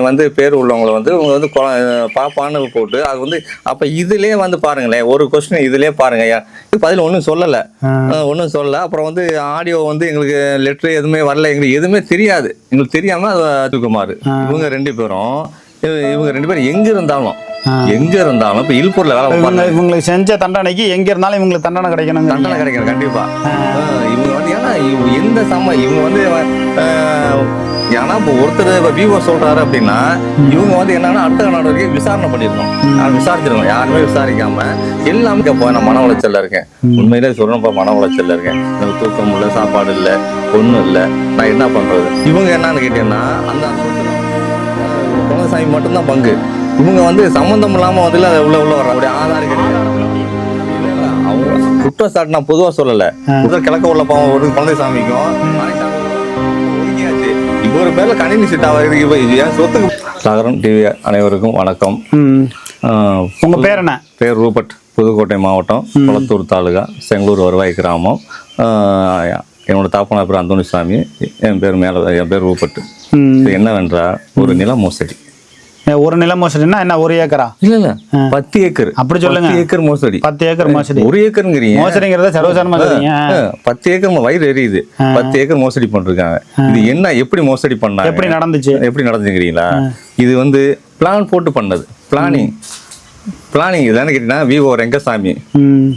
வந்து பேர் உள்ளவங்களை வந்து இவங்க வந்து பாப்பான்னு போட்டு அது வந்து அப்ப இதுலயே வந்து பாருங்களேன் ஒரு கொஸ்டின் இதுலயே பாருங்க. பதில் ஒன்றும் சொல்லல. ஒன்றும் சொல்லல. அப்புறம் வந்து ஆடியோ வந்து எங்களுக்கு லெட்டர் எதுவுமே வரல. எங்களுக்கு எதுவுமே தெரியாது. எங்களுக்கு தெரியாம அது தூக்குமாறு இவங்க ரெண்டு பேரும் இவ- இவங்க ரெண்டு பேரும் எங்க இருந்தாலும் எங்க இருந்தாலும் இப்ப இல்பூர்ல வேலை இவங்களுக்கு செஞ்ச தண்டனைக்கு எங்க இருந்தாலும் இவங்களுக்கு தண்டனை கிடைக்கணுங்க. தண்டனை கிடைக்கும் கண்டிப்பா. இவங்க வந்து ஏன்னா இவங்க எந்த சம இவங்க வந்து ஏன்னா இப்போ ஒருத்தர் இப்போ விவோ சொல்றாரு அப்படின்னா இவங்க வந்து என்னன்னா அடுத்த நடவடிக்கை விசாரணை பண்ணிருக்கணும். நான் விசாரிச்சிருக்கோம் யாருமே விசாரிக்காம எல்லாமே இப்போ நான் மன உளைச்சல்ல இருக்கேன். உண்மையிலே சொல்லணும்ப்பா மன உளைச்சல்ல இருக்கேன். எனக்கு தூக்கம் இல்லை சாப்பாடு இல்லை ஒன்றும் இல்லை. நான் என்ன பண்றது? இவங்க என்னன்னு கேட்டீங்கன்னா அந்த குலசாமி மட்டும்தான் பங்கு. இவங்க வந்து சம்மந்தம் இல்லாம வந்து அதை உள்ள உள்ள வர்றாங்க. ஆதார் கிடையாது அவங்க குற்றச்சாட்டு நான் பொதுவா சொல்லல. முதல் கிழக்க உள்ள பாவம் ஒரு குழந்தை சாமிக்கும் இவர் பேர்ல கணினி வருது இவ இது என் சொத்துக்கு சாகரம் டிவி அனைவருக்கும் வணக்கம். உங்க பேர் என்ன? பேர் ரூபட் புதுக்கோட்டை மாவட்டம் குளத்தூர் தாலுகா செங்களூர் வருவாய் கிராமம். என்னோட தாப்பனா பேர் அந்தோணிசாமி என் பேர் மேல என் பேர் ரூபட் ம். இது என்னவென்றால் ஒரு நில மோசடி ஒரு நில மோசடினா என்ன ஒரு ஏக்கரா? இல்ல இல்ல. பத்து ஏக்கர். அப்படி சொல்லுங்க. ஏக்கர் மோசடி. பத்து ஏக்கர் மோசடி. ஒரு ஏக்கருங்கிறீங்க. மோசடிங்கிறத ஆ, பத்து ஏக்கர் வயிறு எரியுது. பத்து ஏக்கர் மோசடி பண்ணிருக்காங்க. இது என்ன எப்படி மோசடி பண்ணாங்க? எப்படி நடந்துச்சு? எப்படி நடந்துங்கிறீங்களா இது வந்து பிளான் போட்டு பண்ணது. பிளானிங் பிளானிங் இதுதானே கேட்டீங்கன்னா விவோ ரெங்கசாமி.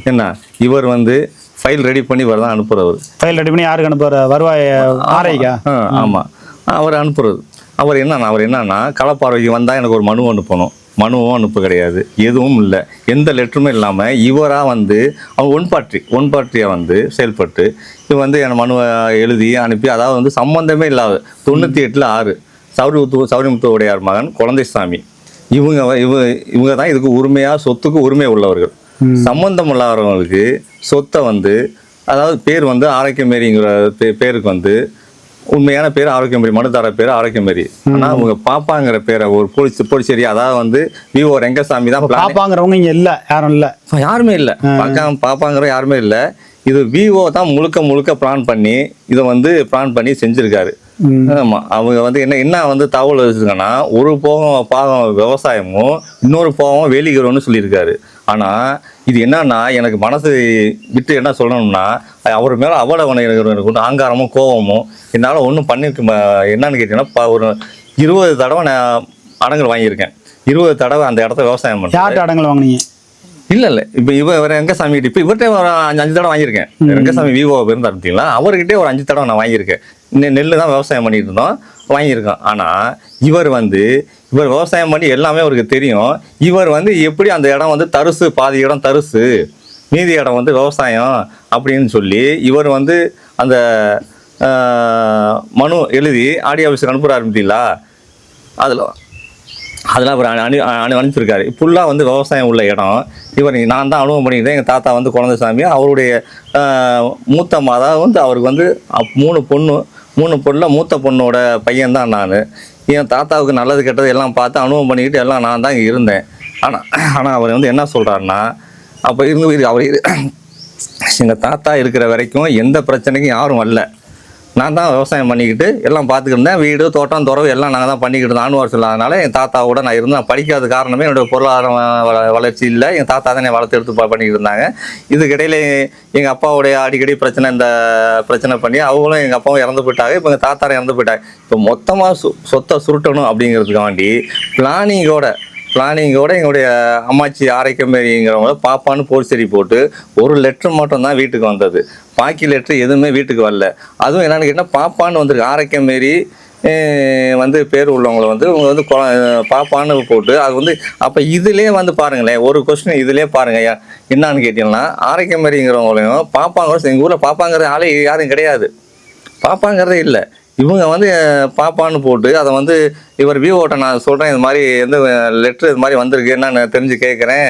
என்ன? இவர் வந்து ஃபைல் ரெடி பண்ணி இவர் தான் அனுப்புறவர். ஃபைல் ரெடி பண்ணி யாருக்கு அனுப்புற வருவாய் ஆரைக்கா ஆமா. அவர் அனுப்புறது. அவர் என்னன்னா அவர் என்னன்னா களப்பார்வைக்கு வந்தா எனக்கு ஒரு மனு அனுப்பணும் மனுவும் அனுப்பு கிடையாது. எதுவும் இல்லை. எந்த லெட்டருமே இல்லாமல் இவராக வந்து அவங்க ஒன் பார்ட்டி ஒன் பார்ட்டியாக வந்து செயல்பட்டு இது வந்து என் மனுவை எழுதி அனுப்பி அதாவது வந்து சம்பந்தமே இல்லாத தொண்ணூற்றி எட்டில் ஆறு சௌரிமுத்து சௌரிமுத்து உடையார் மகன் குழந்தைசாமி. இவங்க வ- இவ இவங்க தான் இதுக்கு உரிமையாக சொத்துக்கு உரிமை உள்ளவர்கள். சம்பந்தம் இல்லாதவங்களுக்கு சொத்தை வந்து அதாவது பேர் வந்து ஆரோக்கியமேரிங்கிற பே- பேருக்கு வந்து உண்மையான பேர் ஆரோக்கியமேரி மனுதார பேர் ஆரோக்கியமேரி ஆனா அவங்க பாப்பாங்கிற பேரை ஒரு போலீஸ் போலீசேரி அதாவது வந்து விவோ ரெங்கசாமி தான் பாப்பாங்கிறவங்க இங்க இல்ல யாரும் இல்ல. யாருமே இல்ல. பாப்பாங்கிற யாருமே இல்ல. இது விவோ தான் முழுக்க முழுக்க பிளான் பண்ணி இதை வந்து பிளான் பண்ணி செஞ்சிருக்காரு. ஆமா. அவங்க வந்து என்ன என்ன வந்து தகவல் வச்சிருக்காங்கன்னா ஒரு போகம் பாகம் விவசாயமும் இன்னொரு போகம் வேலிகிறோன்னு சொல்லியிருக்காரு. ஆனா இது என்னன்னா எனக்கு மனசு விட்டு என்ன சொல்லணும்னா அவர் மேல அவ்வளவு எனக்கு ஆங்காரமும் கோபமும் என்னால ஒன்றும் பண்ணி என்னன்னு கேட்டீங்கன்னா ஒரு இருபது தடவை நான் அடங்கல் வாங்கியிருக்கேன். இருபது தடவை அந்த இடத்த விவசாயம் பண்ணேன் அடங்கல் வாங்குனீங்க? இல்ல இல்ல. இப்ப இவ ரெங்கசாமி கிட்ட இப்ப இவர்கிட்ட ஒரு அஞ்சு அஞ்சு தடவை வாங்கியிருக்கேன். ரெங்கசாமி விவோ இருந்தா இருந்தீங்களா அவர்கிட்டே ஒரு அஞ்சு தடவை நான் வாங்கியிருக்கேன். நெ- நெல்லு தான் விவசாயம் பண்ணிட்டு இருந்தோம் வாங்கியிருக்கோம். ஆனா இவர் வந்து இவர் விவசாயம் பண்ணி எல்லாமே அவருக்கு தெரியும். இவர் வந்து எப்படி அந்த இடம் வந்து தருசு பாதி இடம் தருசு மீதி இடம் வந்து விவசாயம் அப்படின்னு சொல்லி இவர் வந்து அந்த மனு எழுதி ஆடியோ ஆஃபீஸுக்கு அனுப்புற ஆரம்பித்தீங்களா அதில் அதெல்லாம் அவர் அனு அனு அனுப்பிச்சிருக்காரு. ஃபுல்லாக வந்து விவசாயம் உள்ள இடம். இவர் நான் தான் அனுபவம் பண்ணிக்கிட்டேன் எங்கள் தாத்தா வந்து குழந்தைசாமி. அவருடைய மூத்த மாதா வந்து அவருக்கு வந்து அப்- மூணு பொண்ணு மூணு பொண்ணில் மூத்த பொண்ணோட பையன் தான் நான். என் தாத்தாவுக்கு நல்லது கெட்டது எல்லாம் பார்த்து அனுபவம் பண்ணிக்கிட்டு எல்லாம் நான் தான் இங்கே இருந்தேன். ஆனால் ஆனால் அவர் வந்து என்ன சொல்கிறாருன்னா அப்போ இருந்து அவர் எங்கள் தாத்தா இருக்கிற வரைக்கும் எந்த பிரச்சனைக்கும் யாரும் வரல. நான் தான் விவசாயம் பண்ணிக்கிட்டு எல்லாம் பார்த்துக்கிட்டு இருந்தேன். வீடு தோட்டம் துறவு எல்லாம் நாங்கள் தான் பண்ணிக்கிட்டு இருந்தோம். ஆணுவார் இல்லாதனால என் தாத்தாவோட நான் இருந்தேன் படிக்காத காரணமே என்னோட பொருளாதாரம் வளர்ச்சி இல்லை. என் தாத்தா தான் என்னை வளர்த்து எடுத்து பண்ணிக்கிட்டு இருந்தாங்க. இதுக்கிடையில் எங்கள் அப்பாவுடைய அடிக்கடி பிரச்சனை இந்த பிரச்சனை பண்ணி அவங்களும் எங்கள் அப்பாவும் இறந்து போயிட்டாங்க. இப்போ எங்கள் தாத்தாரும் இறந்து போயிட்டாங்க. இப்போ மொத்தமாக சொத்தை சுருட்டணும் அப்படிங்கிறதுக்காண்டி பிளானிங்கோட பிளானிங்கோட எங்களுடைய அம்மாச்சி ஆரைக்கமேரிங்கிறவங்கள பாப்பான்னு போர்ச்செடி போட்டு ஒரு லெட்டர் மட்டும் தான் வீட்டுக்கு வந்தது. பாக்கி லெட்ரு எதுவுமே வீட்டுக்கு வரல. அதுவும் என்னென்னு கேட்டால் பாப்பான்னு வந்திருக்கு. ஆரோக்கியமேரி வந்து பேர் உள்ளவங்களை வந்து இவங்க வந்து கொ- பாப்பான்னு போட்டு அது வந்து அப்போ இதுலேயே வந்து பாருங்களேன். ஒரு கொஸ்டின் இதுலேயே பாருங்க. என்னான்னு என்னன்னு கேட்டீங்கன்னா ஆரைக்கமேரிங்கிறவங்களையும் பாப்பாங்க. எங்கள் ஊரில் பாப்பாங்கிற ஆளே யாரும் கிடையாது. பாப்பாங்கிறதே இல்லை. இவங்க வந்து பாப்பான்னு போட்டு அதை வந்து இவர் விவோட்ட நான் சொல்கிறேன் இது மாதிரி எந்த லெட்ரு இது மாதிரி வந்திருக்கு நான் தெரிஞ்சு கேட்குறேன்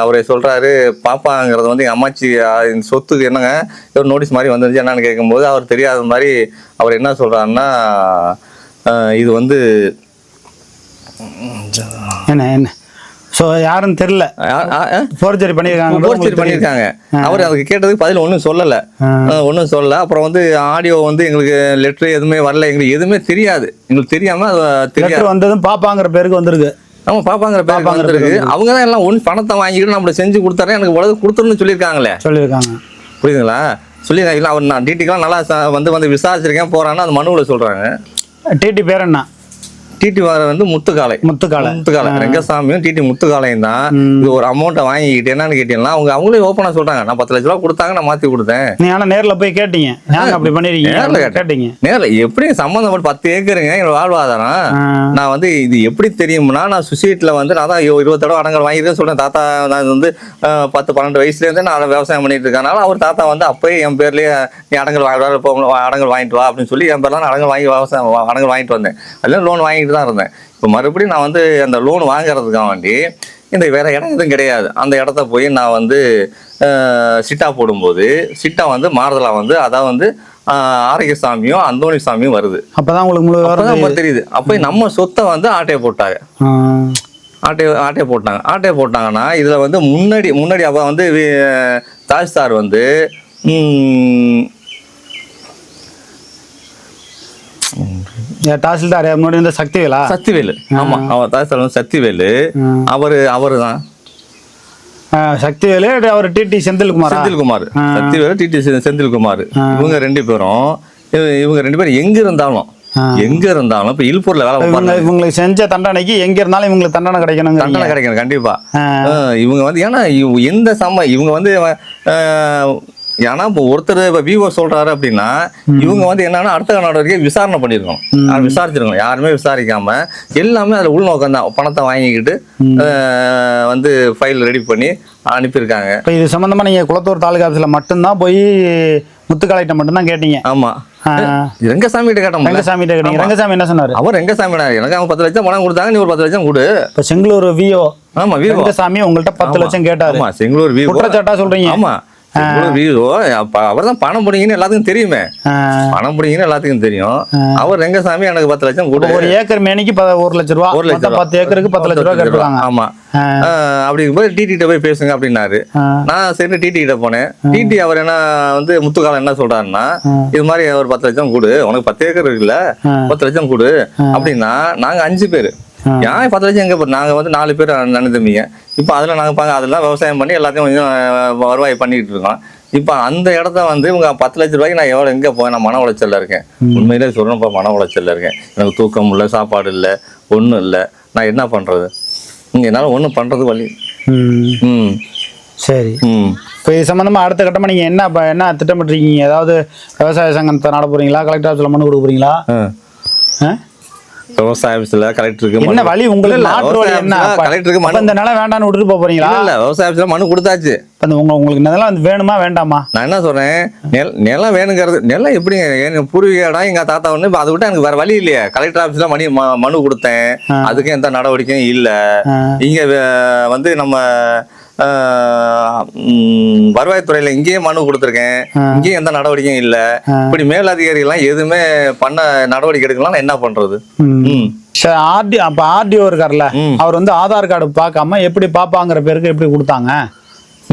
அவர் சொல்கிறாரு பாப்பாங்கிறது வந்து எங்கள் அம்மாச்சி இந்த சொத்துக்கு என்னங்க? இவர் நோட்டீஸ் மாதிரி வந்துருச்சு என்னன்னு கேட்கும்போது அவர் தெரியாத மாதிரி அவர் என்ன சொல்கிறாருன்னா இது வந்து என்ன என்ன? ஸோ யாருன்னு தெரியல. ஃபோர்ஜரி பண்ணியிருக்காங்க போர்ச்சரி பண்ணியிருக்காங்க. அவர் அதுக்கு கேட்டதுக்கு பதில் ஒன்றும் சொல்லலை. ஒன்றும் சொல்லல. அப்புறம் வந்து ஆடியோ வந்து எங்களுக்கு லெட்ரு எதுவுமே வரல. எங்களுக்கு எதுவுமே தெரியாது. எங்களுக்கு தெரியாம தெரியாது. லெட்டர் வந்ததும் பாப்பாங்கிற பேருக்கு வந்திருக்கு. நம்ம பாப்பாங்கிற பேர் வந்துருக்கு. அவங்க தான் எல்லாம் ஒன் பணத்தை வாங்கிட்டு நம்மள செஞ்சு கொடுத்தாரு எனக்கு உலக கொடுத்துருன்னு சொல்லியிருக்காங்களே. சொல்லியிருக்காங்க. புரியுதுங்களா? சொல்லி இல்லை அவர் நான் டிடிக்கெலாம் நல்லா வந்து வந்து விசாரிச்சிருக்கேன். போறான்னு அந்த மனுவில் சொல்றாங்க. டிடி பேர் என்ன? டிடி வர வந்து முத்துக்காலை. முத்துக்காலை. முத்துக்காலை. ரெங்கசாமியும் டிடி முத்துக்காலையும் தான். இது ஒரு அமௌண்ட்டை வாங்கிக்கிட்டு என்னன்னு கேட்டீங்கன்னா அவங்க அவங்களே ஓப்பனாக சொல்றாங்க. நான் பத்து லட்ச ரூபா கொடுத்தாங்க நான் மாற்றி கொடுத்தேன். நீ ஆனா நேர்ல போய் கேட்டீங்க. அப்படி பண்ணிருக்கீங்க. நேர்ல. கேட்டீங்க. நேரில் எப்படி சம்மந்தப்பட்ட பத்து ஏக்கருங்க என்னோட வாழ்வாதாரம். நான் வந்து இது எப்படி தெரியும்னா நான் சொசைட்டியில் வந்து நான் தான் இரு- இருபது தடவை அடங்கல் வாங்கியிருக்கேன் சொல்றேன். தாத்தா நான் வந்து பத்து பன்னெண்டு வயசுலேருந்தே நான் விவசாயம் பண்ணிட்டு இருக்கனால அவர் தாத்தா வந்து அப்பயே என் பேர்லயே நீ அடங்கல் வாங்க போ அடங்கல் வாங்கிட்டு வா அப்படின்னு சொல்லி என் பேர்ல நான் அடங்கல் வாங்கி விவசாயம் வா- அடங்கல் வாங்கிட்டு வந்தேன். அதெல்லாம் லோன் வாங்கிட்டு தான் இருந்தேன். இப்போ மறுபடியும் நான் வந்து அந்த லோன் வாங்குறதுக்காக வேண்டி இந்த வேற இடம் எதுவும் கிடையாது. அந்த இடத்த போய் நான் வந்து சிட்டா போடும்போது சிட்டா வந்து மாறுதலா வந்து அதான் வந்து அஹ், ஆரோக்கியசாமியும் அந்தோணி சாமியும் வருது. அப்பதான் உங்களுக்கு அப்பதான் அப்ப தெரியுது. அப்ப நம்ம சொத்தை வந்து ஆட்டையை போட்டாங்க. ஆட்டையை ஆட்டையை போட்டாங்க. ஆட்டையை போட்டாங்கன்னா இதுல வந்து முன்னாடி முன்னாடி அப்ப வந்து தாஜ்தார் வந்து ம், ஏ, தாசில்தார் முன்னாடி இருந்த சக்திவேலா? சக்திவேலு. ஆமா அவர் வந்து சக்திவேலு. அவரு அவரு தான் சக்திவேலு அவர் டிடி செந்தில்குமாரா? செந்தில்குமார். சக்திவேலு டிடி செந்தில்குமார். இவங்க ரெண்டு பேரும் இவ- இவங்க ரெண்டு பேரும் எங்க இருந்தாலும் எங்க இருந்தாலும் இப்ப இல்பூர்ல வேலை இவங்களுக்கு செஞ்ச தண்டனைக்கு எங்க இருந்தாலும் இவங்களுக்கு தண்டனை கிடைக்கணுங்க தண்டனை கிடைக்கணும் கண்டிப்பா. இவங்க வந்து ஏன்னா எந்த சம இவங்க வந்து ஏன்னா இப்போ ஒருத்தர் இப்போ விவோ சொல்றாரு அப்படின்னா இவங்க வந்து என்னன்னா அடுத்த நடவடிக்கை விசாரணை பண்ணியிருக்கோம் அது விசாரிச்சிருக்கணும். யாருமே விசாரிக்காம எல்லாமே அதில் உள்நோக்கம் தான். பணத்தை வாங்கிக்கிட்டு வந்து ஃபைல் ரெடி பண்ணி அனுப்பியிருக்காங்க. இப்போ இது சம்பந்தமா நீங்க குளத்தூர் தாலுகா ஆஃபீஸில் மட்டும்தான் போய் முத்துக்காலைட்ட மட்டும்தான் கேட்டீங்க. ஆமா. ஆ. ரெங்கசாமி கிட்ட கேட்டோம் ரங்கசாமி கிட்ட கேட்டீங்க ரங்கசாமி என்ன சொன்னாரு? அவர் ரெங்கசாமி எனக்கு அவங்க பத்து லட்சம் பணம் கொடுத்தாங்க நீ ஒரு பத்து லட்சம் கொடு. இப்போ செங்களூர் விஓ ஆமா விவோ. ரங்கசாமி உங்கள்ட்ட பத்து லட்சம் கேட்டாரு. ஆமா செங்களூர் விவோ. குற்றச்சாட்டா சொல்றீங்க. ஆமா. அவர் தான் பணம் பிடிங்கன்னு எல்லாத்துக்கும் தெரியுமே. பணம் பிடிங்கன்னு எல்லாத்துக்கும் தெரியும். அவர் ரெங்கசாமி எனக்கு பத்து லட்சம் கொடு ஒரு ஏக்கர் மேனிக்கு ஒரு லட்ச ரூபா. ஒரு லட்சம். பத்து ஏக்கருக்கு பத்து லட்ச ரூபா கேட்டுருக்காங்க ஆமா. ஆ. ஆஹ் அப்படி இருக்கும்போது டிடி கிட்ட போய் பேசுங்க அப்படின்னாரு. நான் சரி டிடி கிட்ட போனேன். டிடி அவர் என்ன வந்து முத்துக்காலம் என்ன சொல்றாருன்னா இது மாதிரி ஒரு பத்து லட்சம் கொடு. உனக்கு பத்து ஏக்கர் இருக்குல்ல. பத்து லட்சம் கொடு. அப்படின்னா நாங்க அஞ்சு பேர். ஏன் பத்து லட்சம் எங்க போறோம் நாங்க வந்து நாலு பேர் அண்ணன் தம்பிங்க. இப்போ அதுல நாங்க பாங்க அதெல்லாம் விவசாயம் பண்ணி எல்லாத்தையும் கொஞ்சம் வருவாய் பண்ணிட்டு இருக்கோம். இப்போ அந்த இடத்த வந்து இவங்க பத்து லட்ச ரூபாய்க்கு நான் எவ்வளோ எங்கே போய் நான் மன உளைச்சல்ல இருக்கேன். உண்மையிலே சொல்லணும்ப்பா மன உளைச்சல்ல இருக்கேன். எனக்கு தூக்கம் இல்லை சாப்பாடு இல்லை ஒன்றும் இல்லை. நான் என்ன பண்ணுறது என்னால் ஒன்றும் பண்ணுறது வழி ம். சரி. ம். இப்போ இது சம்மந்தமாக அடுத்த கட்டமாக நீங்கள் என்ன என்ன திட்டமிட்டுருக்கீங்க? ஏதாவது விவசாய சங்கத்தை நட போறீங்களா? கலெக்டர் ஆஃபீஸில் மனு கொடுக்க போறீங்களா? ஆ. ஆ? விவசாய ஆஃபீஸில் கலெக்டருக்கு என்ன வழி? உங்களுக்கு மாற்று வழி என்ன? கலெக்டருக்கு மனு இந்த நிலம் வேண்டாம்னு விட்டுட்டு போக போறீங்களா? இல்ல, இல்ல விவசாய ஆஃபீஸில் மனு கொடுத்தாச்சு இந்த உங்க உங்களுக்கு நிலம் வேணுமா வேண்டாமா? நான் என்ன சொல்றேன்? நெல் நிலம் வேணுங்கிறது நிலம் எப்படிங்க? எனக்கு பூர்வீக இடம் எங்க தாத்தா இப்போ அதை விட்டு எனக்கு வேற வழி இல்லையே. கலெக்டர் ஆஃபீஸில் மணி மனு கொடுத்தேன். அதுக்கும் எந்த நடவடிக்கையும் இல்லை. இங்க வந்து நம்ம வருவாய்த்துறையில இங்கேயும் மனு கொடுத்துருக்கேன். இங்கேயும் எந்த நடவடிக்கையும் இல்லை. இப்படி மேலதிகாரிகள்லாம் எதுவுமே பண்ண நடவடிக்கை எடுக்கலாம் என்ன பண்றது? ஆர்டி அப்ப ஆர்டிஓ இருக்கார்ல. அவர் வந்து ஆதார் கார்டு பார்க்காம எப்படி பாப்பாங்கிற பேருக்கு எப்படி கொடுத்தாங்க.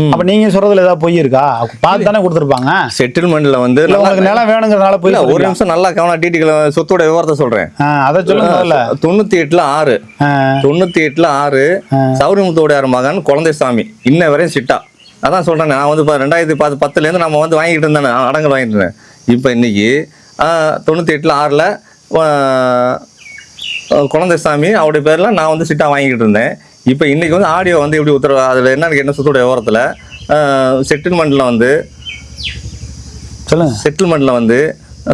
அப்ப நீங்க சொல்றதுல ஏதாவது பொய் இருக்கா? பார்த்து தானே கொடுத்துருப்பாங்க. செட்டில்மெண்ட்ல வந்து உங்களுக்கு நிலம் வேணுங்கிறதுனால பொய் ஒரு? நிமிஷம் நல்லா கவனம் டிடிகளை சொத்தோட விவரத்தை சொல்றேன். அதை சொல்லுங்க தொண்ணூத்தி எட்டுல ஆறு. தொண்ணூத்தி எட்டுல ஆறு. சௌரியமுத்தோடையார் மகன்? குழந்தைசாமி. இன்ன வரையும் சிட்டா. அதான் சொல்றேன் நான் வந்து ரெண்டாயிரத்தி பத்து பத்துல இருந்து நம்ம வந்து வாங்கிட்டு இருந்தேன் அடங்கல் வாங்கிட்டு இருந்தேன். இப்போ இன்னைக்கு தொண்ணூத்தி எட்டுல ஆறுல ஆஹ், குழந்தைசாமி அவருடைய பேர்ல நான் வந்து சிட்டா வாங்கிட்டு இருந்தேன். இப்போ இன்னைக்கு வந்து ஆடியோ வந்து எப்படி உத்தரவு அதுல என்னன்னு என்ன சொத்தோட விவரத்துல செட்டில்மெண்ட்ல வந்து சொல்லுங்க. செட்டில்மெண்ட்ல வந்து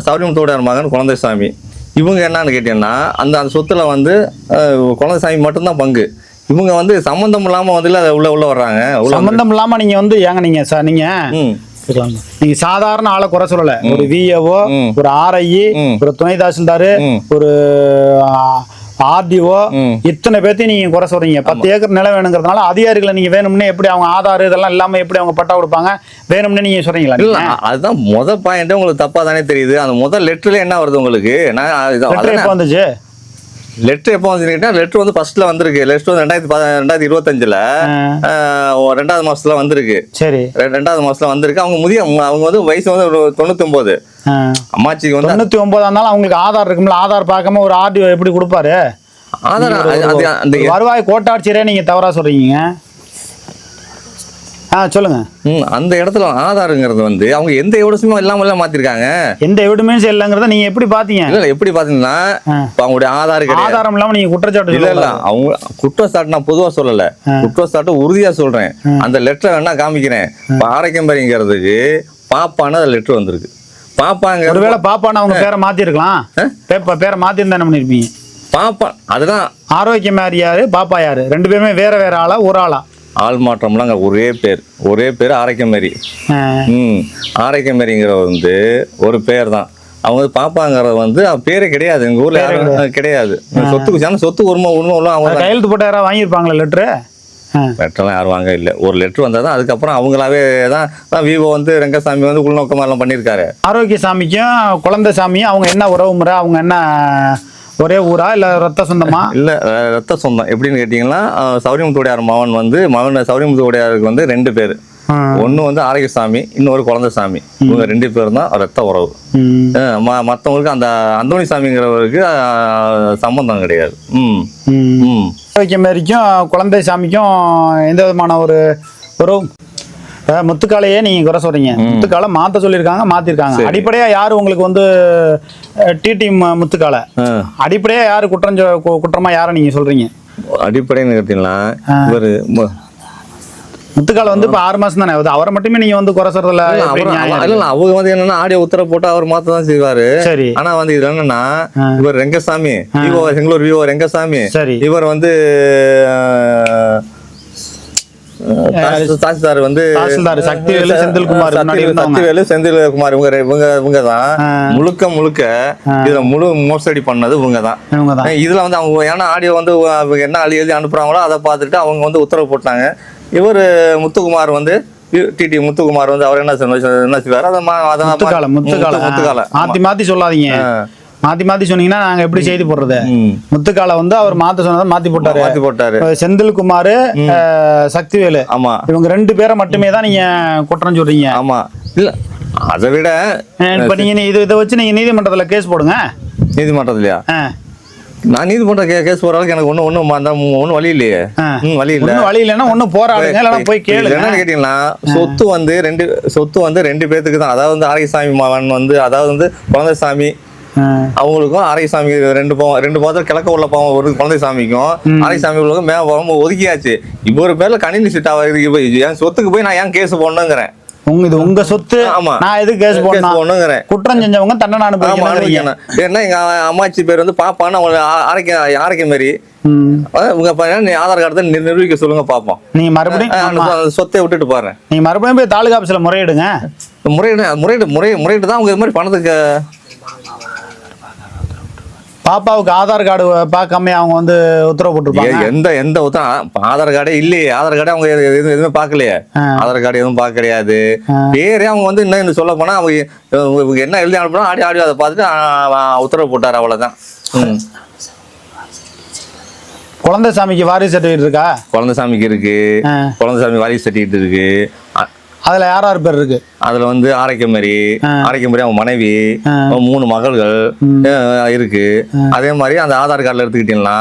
சௌரியமுத்தோடையார் மகன் குழந்தைசாமி. இவங்க என்னன்னு கேட்டீங்கன்னா அந்த அந்த சொத்துல வந்து அஹ், குழந்தைசாமி மட்டும்தான் பங்கு. இவங்க வந்து சம்மந்தம் இல்லாம வந்து இல்ல உள்ள உள்ள வர்றாங்க. உள்ள வந்து- சம்பந்தம் இல்லாம நீங்க வந்து ஏங்க நீங்க ச- நீங்க? ம். நீங்க சாதாரண ஆளை குறை சொல்லல. ஒரு விஏஓ. ஒரு ஆர்ஐ. ஒரு துணை தாசில்தார். ஒரு ஆர்டிஓ. இத்தனை பேர்த்தையும் நீங்க குறை சொல்றீங்க. பத்து ஏக்கர் நிலம் வேணுங்கிறதுனால அதிகாரிகளை நீங்க வேணும்னே எப்படி அவங்க ஆதார் இதெல்லாம் இல்லாம எப்படி அவங்க பட்டா கொடுப்பாங்க? வேணும்னே நீங்க சொல்றீங்களா இல்ல? அதுதான் முத பாயிண்ட் உங்களுக்கு தப்பா தானே தெரியுது. அந்த முதல் லெட்டர்ல என்ன வருது உங்களுக்கு? நான் வந்துச்சு. லெட்டர் எப்போ வந்து கேட்டா லெட்டர் வந்து ஃபர்ஸ்ட்ல வந்திருக்கு. லெட்டர் வந்து ரெண்டாயிரத்தி ரெண்டாயிரத்தி இருபத்தஞ்சுல ரெண்டாவது மாசத்துல வந்திருக்கு. சரி. ரெண்டாவது மாசத்துல வந்திருக்கு. அவங்க முதிய அவங்க வந்து வயசு வந்து தொண்ணூத்தி ஒன்பது. அம்மாச்சிக்கு வந்து தொண்ணூத்தி ஒன்பதா இருந்தாலும் அவங்களுக்கு ஆதார் இருக்கும்ல. ஆதார் பார்க்காம ஒரு ஆர்டிஓ எப்படி கொடுப்பாரு? ஆதார் வருவாய் கோட்டாட்சியரே நீங்க தவறா சொல்றீங்க. ஆ சொல்லுங்க. ம், அந்த இடத்துல ஆதாருங்கிறது வந்து அவங்க எந்த எவிடன்ஸுமே இல்லாம எல்லாம் மாத்திருக்காங்க? எந்த எவிடமெண்ட்ஸ் இல்லைங்கிறத நீங்க எப்படி பாத்தீங்க? இல்ல எப்படி பாத்தீங்கன்னா இப்ப அவங்களுடைய ஆதார் கிடையாது. ஆதாரம் இல்லாம நீங்க குற்றச்சாட்டு இல்ல இல்ல. அவங்க குற்றச்சாட்டு நான் பொதுவா சொல்லல. குற்றச்சாட்டு உறுதியா சொல்றேன். அந்த லெட்டரை வேணா காமிக்கிறேன். இப்ப ஆரைக்கம்பரிங்கிறதுக்கு பாப்பான அந்த லெட்டர் வந்திருக்கு. பாப்பாங்கிற ஒருவேளை பாப்பான்னு அவங்க பேரை மாத்திருக்கலாம். பேப்ப பேரை மாத்தி என்ன பண்ணிருப்பீங்க? பாப்பா அதுதான். ஆரோக்கியம் யாரு பாப்பா யாரு? ரெண்டு பேருமே வேற வேற ஆளா ஒரு ஆளா? ஆள் மாற்றம்லாம் அங்க ஒரே பேர். ஒரே பேர் ஆரைக்கம்பரி ஆ. ம். ஆரைக்கம்பரிங்கிற வந்து ஒரு பேர் தான் அவங்க வந்து பாப்பாங்கிறது வந்து பேரே கிடையாது. எங்க ஊர்ல யாரும் கிடையாது. சொத்துக்கு ஆனா சொத்து உரிமை உரிமை உள்ள அவங்க கையெழுத்து போட்ட யாராவது வாங்கியிருப்பாங்களா லெட்ரு லெட்டர்லாம் யாரும் வாங்க இல்லை. ஒரு லெட்டர் வந்தால் தான் அதுக்கப்புறம் அவங்களாவே தான் தான் விவோ வந்து ரங்கசாமி வந்து உள்நோக்கமாக எல்லாம் பண்ணியிருக்காரு. ஆரோக்கிய சாமிக்கும் குழந்தை சாமியும் அவங்க என்ன உறவு முறை அவங்க என்ன ஒரே ஊரா இல்ல ரத்த சொந்தமா? இல்லை ரத்த சொந்தம். எப்படின்னு கேட்டிங்கன்னா சௌரியமுத்துடையார் மகன் வந்து மகன் சௌரியமுத்துடையாருக்கு வந்து ரெண்டு பேர். ம். ஒன்று வந்து ஆரோக்கியசாமி இன்னொரு குழந்தை சாமி இவங்க ரெண்டு பேரும் தான் ரத்த உறவு. ம். அஹ், ம மற்றவங்களுக்கு அந்த அந்தோணி சாமிங்கிறவருக்கு சம்பந்தம் கிடையாது. ம். ம். ஆரோக்கியம் வரைக்கும் குழந்தை சாமிக்கும் எந்த விதமான ஒரு உறவு முத்துக்காலையே நீங்க குறை சொல்றீங்க. முத்துக்காலை மாத்த சொல்லியிருக்காங்க மாத்திருக்காங்க. அடிப்படையா யாரு உங்களுக்கு வந்து டிடி முத்துக்காலை அஹ், அடிப்படையா யாரு குற்றம் குற்றமா யாரை நீங்க சொல்றீங்க? அடிப்படைன்னு கேட்டிங்கன்னா இவர் முத்துக்காலை வந்து இப்ப ஆறு மாசம் தானே ஆகுது. அவரை மட்டுமே நீங்க வந்து குறை சொல்றதுல இல்ல அவங்க வந்து என்னன்னா ஆடியோ உத்தரவு போட்டு அவர் மாத்த தான் செய்வாரு. சரி. ஆனா வந்து இது என்னன்னா இவர் ரெங்கசாமி விவோ செங்களூர் விவோ ரெங்கசாமி சரி. இவர் வந்து தாசில்தார் வந்து தாசில்தார் சக்திவேலு, செந்தில்குமார். சக்திவேலு செந்தில்குமார் இவங்க இவங்க இவங்க தான். முழுக்க முழுக்க இதுல முழு மோசடி பண்ணது இவங்க தான் இதுல வந்து அவங்க ஏன்னா ஆடியோ வந்து அவங்க என்ன எழுதி எழுதி அனுப்புறாங்களோ அதை பார்த்துட்டு அவங்க வந்து உத்தரவு போட்டாங்க. இவர் முத்துக்குமார் வந்து டிடி முத்துக்குமார் வந்து அவர் என்ன என்ன செய்வார்? அதை முத்துக்காலை முத்துக்காலை முத்து- முத்துக்காலை ஆமா. மாத்தி மாத்தி சொல்லாதீங்க. மாத்தி மாத்தி சொன்னீங்கன்னா நாங்க எப்படி செய்தி போடுறது. முத்துக்காலை வந்து அவர் மாத்த சொன்னதை மாத்தி போட்டாரு. மாத்தி போட்டாரு. இப்ப செந்தில்குமார் அஹ், சக்திவேலு. ஆமா. இவங்க ரெண்டு பேரை மட்டுமே தான் நீங்க குற்றம் சொல்றீங்க. ஆமா. இல்ல அதை விட இப்ப நீங்க இது இதை வச்சு நீங்க நீதிமன்றத்துல கேஸ் போடுங்க. நீதிமன்றத்துலயா? நான் நீதிமன்ற கே கேஸ் போற அளவுக்கு எனக்கு ஒன்றும் ஒன்றும் அந்த ஒன்றும் வழி இல்லையே. ம், வழி இல்ல. வழி இல்லைன்னா ஒண்ணும் போராடுங்க இல்லைன்னா போய் கேளுங்க. என்னன்னு கேட்டீங்கன்னா சொத்து வந்து ரெண்டு சொத்து வந்து ரெண்டு பேத்துக்கு தான். அதாவது வந்து ஆரியசாமி மகன் வந்து அதாவது வந்து குழந்தைசாமி அவங்களுக்கும் ஆரியசாமி ரெண்டு பாவம் ரெண்டு பாவத்தில் கிழக்க உள்ள பாவம் ஒரு குழந்தைசாமிக்கும். ஆரியசாமி உள்ளவங்க மே பாவம் ஒதுக்கியாச்சு. இப்போ ஒரு பேர்ல கணினி சிட்டா இப்போ என் சொத்துக்கு போய் நான் ஏன் கேஸ் போடணுங்கிறேன். உங்க இது உங்க சொத்து. ஆமா. நான் எதுக்கு கேஸ் போடணுங்கிறேன். குற்றம் செஞ்சவங்க தண்டனை அனுபவிக்கணும். ஏன்னா எங்க அம்மாச்சி பேர் வந்து பாப்பான்னு அவங்க ஆரைக்க ஆரைக்க மாரி. ம். அஹ் உங்க பையன் நீ ஆதார் கார்டு நிர் நிரூபிக்க சொல்லுங்க பாப்போம். நீங்க மறுபடியும் சொத்தை விட்டுட்டு பாரு நீங்க மறுபடியும் போய் தாலுகா ஆபீஸ்ல முறையிடுங்க. முறையீடு முறையீடு முறை முறையீடு தான் அவங்க இது மாதிரி பணத்துக்கு பாப்பாவுக்கு ஆதார் கார்டு பார்க்காம அவங்க வந்து உத்தரவு போட்டிருப்பாங்க. எந்த எந்த உத்தரம் ஆதார் கார்டே இல்லையே. ஆதார் கார்டே அவங்க எது- எதுவும் எதுவுமே பார்க்கலையே. ஆதார் கார்டு எதுவும் பார்க்க கிடையாது பேரே அவங்க வந்து என்ன சொல்ல போனா அவங்க என்ன எழுதி அனுப்புனா ஆடி ஆடி அதை பார்த்துட்டு உத்தரவு போட்டார் அவ்வளவுதான். குழந்தை சாமிக்கு வாரிசு சர்டிஃபிகேட் இருக்கா? குழந்தைசாமிக்கு இருக்கு. ஆ. குழந்தைசாமி வாரிசு சர்டிஃபிகேட் இருக்கு. அதுல யார் யார் பேர் இருக்கு? அதுல வந்து ஆரைக்கமரி ஆரைக்கமரி அவங்க மனைவி. மூணு மகள்கள் இருக்கு. அதே மாதிரி அந்த ஆதார் கார்டில் எடுத்துக்கிட்டீங்கன்னா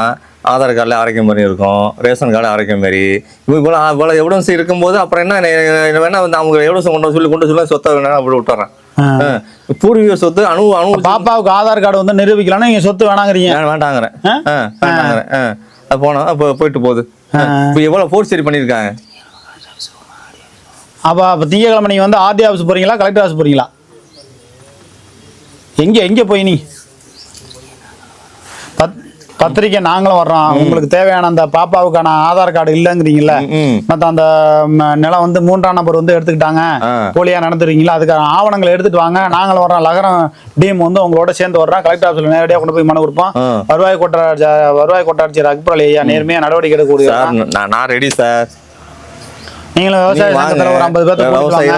ஆதார் கார்டில் ஆரோக்கியமரி இருக்கும். ரேஷன் கார்டு ஆரோக்கியமரி இப்போ இவ்வளோ இவ்வளோ எவிடன்ஸ் இருக்கும்போது அப்புறம் என்ன என்ன- வேணா வந்து அவங்க எவிடன்ஸ் கொண்டு சொல்லி கொண்டு சொல்ல சொத்தை வேணா அப்படி விட்டுறேன். பூர்வீக சொத்து அணு அணு பாப்பாவுக்கு ஆதார் கார்டு வந்து நிரூபிக்கலாம்னா நீங்க சொத்து வேணாங்கிறீங்க. வேண்டாங்கிறேன். வேண்டாங்கிறேன். அது போனோம் அப்போ போயிட்டு போகுது. இப்போ எவ்வளோ ஃபோர்ஸ் சரி பண்ணியிருக்காங்க அப்ப அப்ப திங்கக்கிழமை நீங்க வந்து ஆர்டி ஆஃபீஸ் போறீங்களா கலெக்டர் ஆஃபீஸ் போறீங்களா? எங்க எங்க போய் நீ? பத் பத்திரிக்கை நாங்களும் வர்றோம். உங்களுக்கு தேவையான அந்த பாப்பாவுக்கான ஆதார் கார்டு இல்லைங்கிறீங்கல்ல ம் மற்ற அந்த நிலம் வந்து மூன்றாம் நபர் வந்து எடுத்துக்கிட்டாங்க. போலியா நடந்துருக்கீங்களா? அதுக்கான ஆவணங்களை எடுத்துட்டு வாங்க. நாங்களும் வர்றோம். லகரம் டீம் வந்து உங்களோட சேர்ந்து வர்றோம். கலெக்டர் ஆஃபீஸில் நேரடியாக கொண்டு போய் மனு கொடுப்போம். வருவாய் கோட்டாட்சி வருவாய் கோட்டாட்சியர் அக்பர் அலி ஐயா நேர்மையாக நடவடிக்கை எடுக்கக்கூடிய நான் ரெடி சார். நீங்களும் விவசாய. சங்கத்துல ஒரு ஐம்பது பேர்த்த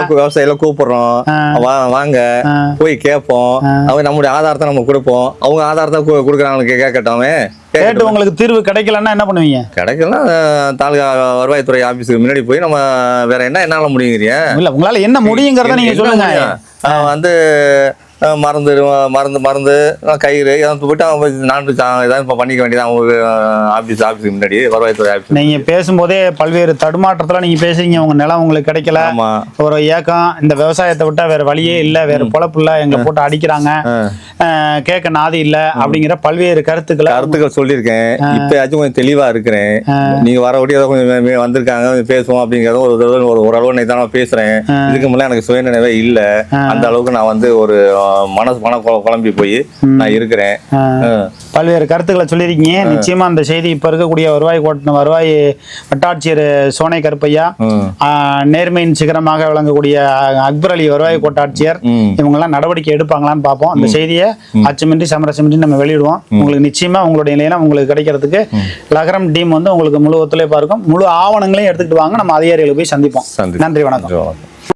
விவசாயில கூப்பிடுறோம். வா- வாங்க. போய் கேட்போம். அவங்க நம்முடைய ஆதாரத்தை நம்ம கொடுப்போம். அவங்க ஆதாரத்தை கொடுக்குறாங்களுக்கு கேட்கட்டும்? கேட்டு உங்களுக்கு தீர்வு கிடைக்கலன்னா என்ன பண்ணுவீங்க? கிடைக்கலாம் தாலுகா வருவாய்த்துறை ஆபீஸுக்கு முன்னாடி போய் நம்ம வேற என்ன என்னால முடியுங்கிறியா இல்ல உங்களால என்ன முடியுங்கிறத நீங்க சொல்லுங்க. வந்து மருந்து மருந்து மருந்து கயிறு போட்டு அவன் நாட்டு சா- ஏதாவது இப்ப பண்ணிக்க வேண்டியது அவங்க ஆபீஸ் ஆபீஸுக்கு முன்னாடி வருவாய்த்துறை ஆபீஸ் நீங்க பேசும்போதே பல்வேறு தடுமாற்றத்துல நீங்க பேசுறீங்க. உங்க நிலம் உங்களுக்கு கிடைக்கல. ஒரு ஏக்கம் இந்த விவசாயத்தை விட்டா வேற வழியே இல்ல வேற பொழப்பு இல்ல எங்களை போட்டு அடிக்கிறாங்க. கேட்க நாதி இல்ல அப்படிங்கிற பல்வேறு கருத்துக்களை கருத்துக்கள் சொல்லியிருக்கேன். இப்பயாச்சும் கொஞ்சம் தெளிவா இருக்கிறேன். நீங்க வரபடி ஏதோ கொஞ்சம் வந்திருக்காங்க பேசுவோம் அப்படிங்கறத ஒரு ஒரு தான் நான் பேசுறேன் இதுக்கு முன்னாடி எனக்கு சுயநினைவே இல்ல. அந்த அளவுக்கு நான் வந்து ஒரு மனசு மன குழ- குழம்பி போய் நான் இருக்கிறேன். பல்வேறு கருத்துக்களை சொல்லியிருக்கீங்க. நிச்சயமா அந்த செய்தி இப்ப இருக்கக்கூடிய வருவாய் வருவாய் வட்டாட்சியர் சோனை கருப்பையா நேர்மையின் சிகரமாக விளங்கக்கூடிய அக்பர் அலி வருவாய் கோட்டாட்சியர். ம். இவங்கெல்லாம் நடவடிக்கை எடுப்பாங்களான்னு பார்ப்போம். அந்த செய்தியை அச்சமின்றி சமரசமின்றி நம்ம வெளியிடுவோம். உங்களுக்கு நிச்சயமா உங்களுடைய நிலையம் உங்களுக்கு கிடைக்கிறதுக்கு லகரம் டீம் வந்து உங்களுக்கு முழு ஒத்துழைப்பா இருக்கும். முழு ஆவணங்களையும் எடுத்துக்கிட்டு வாங்க. நம்ம அதிகாரிகளை போய் சந்திப்போம். நன்றி வணக்கம்.